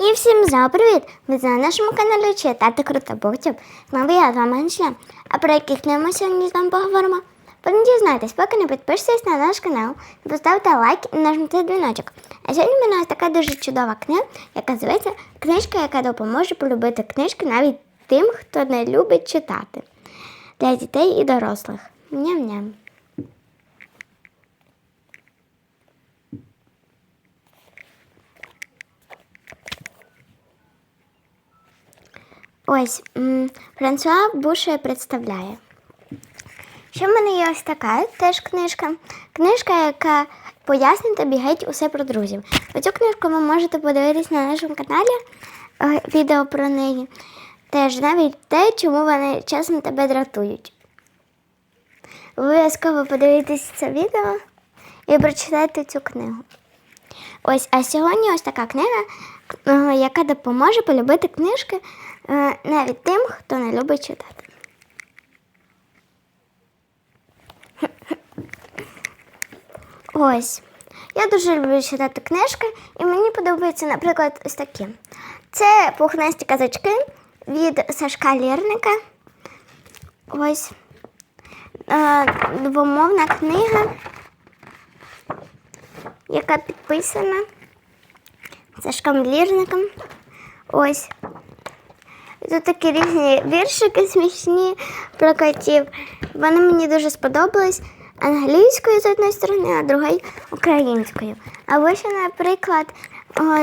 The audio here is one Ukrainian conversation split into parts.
І всім знову привіт! Ви на нашому каналі читати круто бухтів. Знову я вами Анжела. А про які книги ми сьогодні з вами поговоримо? Ви не дізнаєтесь, поки не підпишетесь на наш канал, поставте лайк і нажмите дзвіночок. А сьогодні в мене така дуже чудова книга, яка зветься Книжка, яка допоможе полюбити книжки навіть тим, хто не любить читати. Для дітей і дорослих. Ням-ням. Ось Франсуа Буше представляє. Ще в мене є ось така теж книжка. Книжка, яка пояснить тобі геть усе про друзів. Оцю книжку ви можете подивитись на нашому каналі е, відео про неї. Теж навіть те, чому вони часом тебе дратують. Обов'язково подивитись це відео і прочитайте цю книгу. Ось, а сьогодні ось така книга, е, яка допоможе полюбити книжки навіть тим, хто не любить читати. Ось. Я дуже люблю читати книжки, і мені подобаються, наприклад, ось такі. Це пухнасті казачки від Сашка Лірника. Ось. Е, двомовна книга, яка підписана Сашком Лірником. Ось. Тут такі різні віршики смішні про котів. Вони мені дуже сподобались англійською з одної сторони, а другою українською. Або ще, наприклад,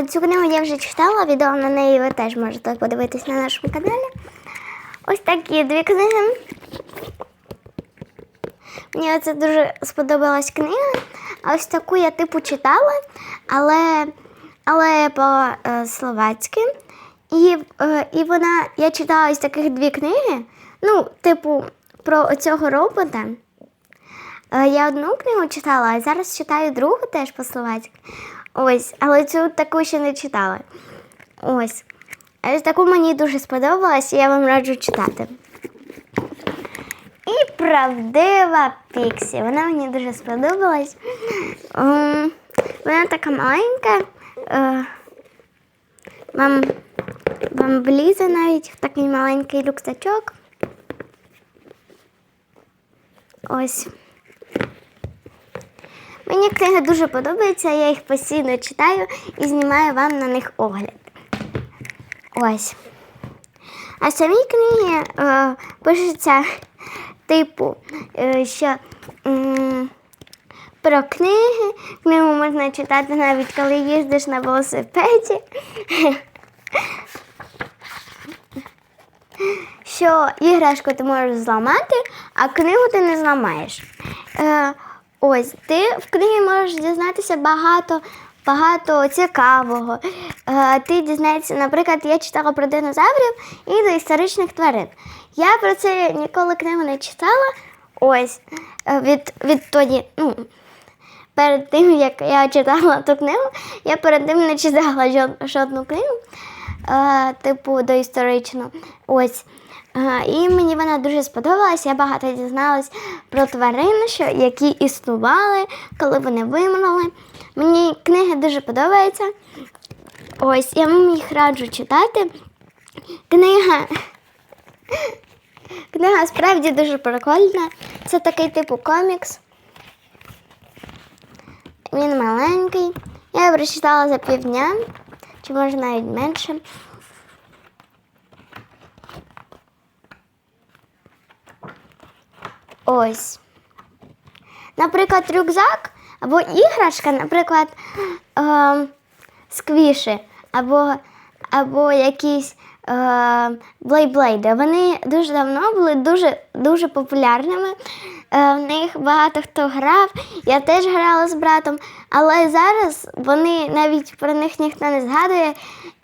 цю книгу я вже читала, відео на неї ви теж можете подивитись на нашому каналі. Ось такі дві книги. Мені оце дуже сподобалась книга. Ось таку я типу читала, але, але по-словацьки. І, е, і вона, я читала ось таких дві книги. Ну, типу, про цього робота. Е, Я одну книгу читала, а зараз читаю другу теж по-словацьки. Ось, але цю таку ще не читала. Ось. Ось таку мені дуже сподобалась, і я вам раджу читати. І правдива Піксі. Вона мені дуже сподобалась. Ем, Вона така маленька. Е, Вам, вам влізе навіть в такий маленький рюкзачок. Ось. Мені книги дуже подобаються, я їх постійно читаю і знімаю вам на них огляд. Ось. А самі книги е, пишуться, типу, е, що м, про книги. Книгу можна читати навіть коли їздиш на велосипеді. Що іграшку ти можеш зламати, а книгу ти не зламаєш. Е, ось, ти в книгі можеш дізнатися багато, багато цікавого. Е, ти дізнаєшся, наприклад, я читала про динозаврів і до історичних тварин. Я про це ніколи книгу не читала. Ось е, від, відтоді, ну, перед тим, як я читала ту книгу, я перед тим не читала жод- жодну книгу, типу доісторичну. Ось. І мені вона дуже сподобалась. Я багато дізналась про тварин, що, які існували, коли вони вимерли. Мені книги дуже подобаються. Ось, я вам їх раджу читати. Книга. Книга справді дуже прикольна. Це такий типу комікс. Він маленький. Я його прочитала за півдня, чи може навіть менше. Ось. Наприклад, рюкзак або іграшка, наприклад, е, сквіші, або, або якісь е, блейблейди. Вони дуже давно були дуже, дуже популярними. Е, в них багато хто грав. Я теж грала з братом, але зараз вони навіть про них ніхто не згадує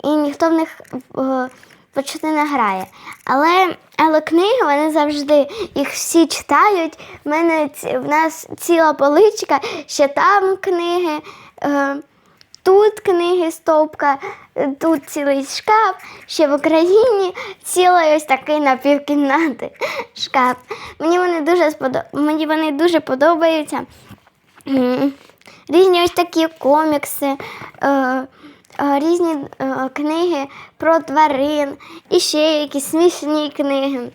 і ніхто в них е, почти не грає. Але, але книги вони завжди їх всі читають. В мене в нас ціла поличка, ще там книги. Тут книги стовпка, е, тут цілий шкаф, ще в Україні цілий ось такий напівкімнати шкаф. Мені вони дуже сподоб... Мені вони дуже подобаються. Різні ось такі комікси, е, е, різні е, книги про тварин і ще якісь смішні книги.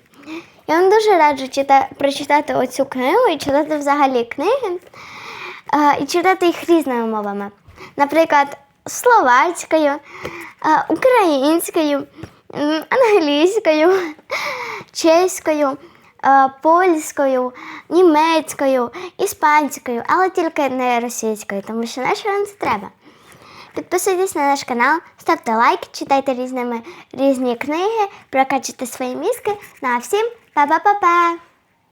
Я вам дуже раджу чита- прочитати оцю книгу і читати взагалі книги, і читати їх різними мовами. Наприклад, словацькою, е, українською, англійською, чеською, е, польською, німецькою, іспанською, але тільки не російською, тому що наша вам треба. Підписуйтесь на наш канал, ставте лайк, читайте різними різні книги, прокачуйте свої мізки. Ну а всім па-па-па-па!